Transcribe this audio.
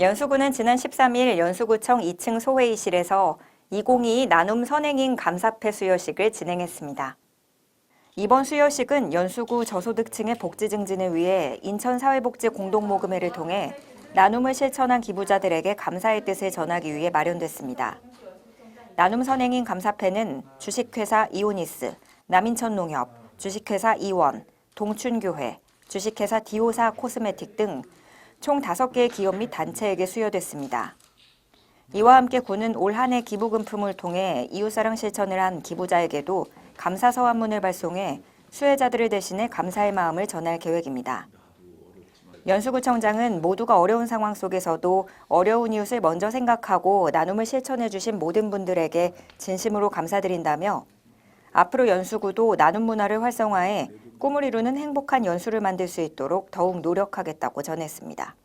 연수구는 지난 13일 연수구청 2층 소회의실에서 2022 나눔 선행인 감사패 수여식을 진행했습니다. 이번 수여식은 연수구 저소득층의 복지 증진을 위해 인천사회복지 공동모금회를 통해 나눔을 실천한 기부자들에게 감사의 뜻을 전하기 위해 마련됐습니다. 나눔 선행인 감사패는 주식회사 이오니스, 남인천농협, 주식회사 이원, 동춘교회, 주식회사 디오사 코스메틱 등 총 5개의 기업 및 단체에게 수여됐습니다. 이와 함께 군은 올 한 해 기부금품을 통해 이웃사랑 실천을 한 기부자에게도 감사 서 한문을 발송해 수혜자들을 대신해 감사의 마음을 전할 계획입니다. 연수구청장은 모두가 어려운 상황 속에서도 어려운 이웃을 먼저 생각하고 나눔을 실천해 주신 모든 분들에게 진심으로 감사드린다며 앞으로 연수구도 나눔 문화를 활성화해 꿈을 이루는 행복한 연수를 만들 수 있도록 더욱 노력하겠다고 전했습니다.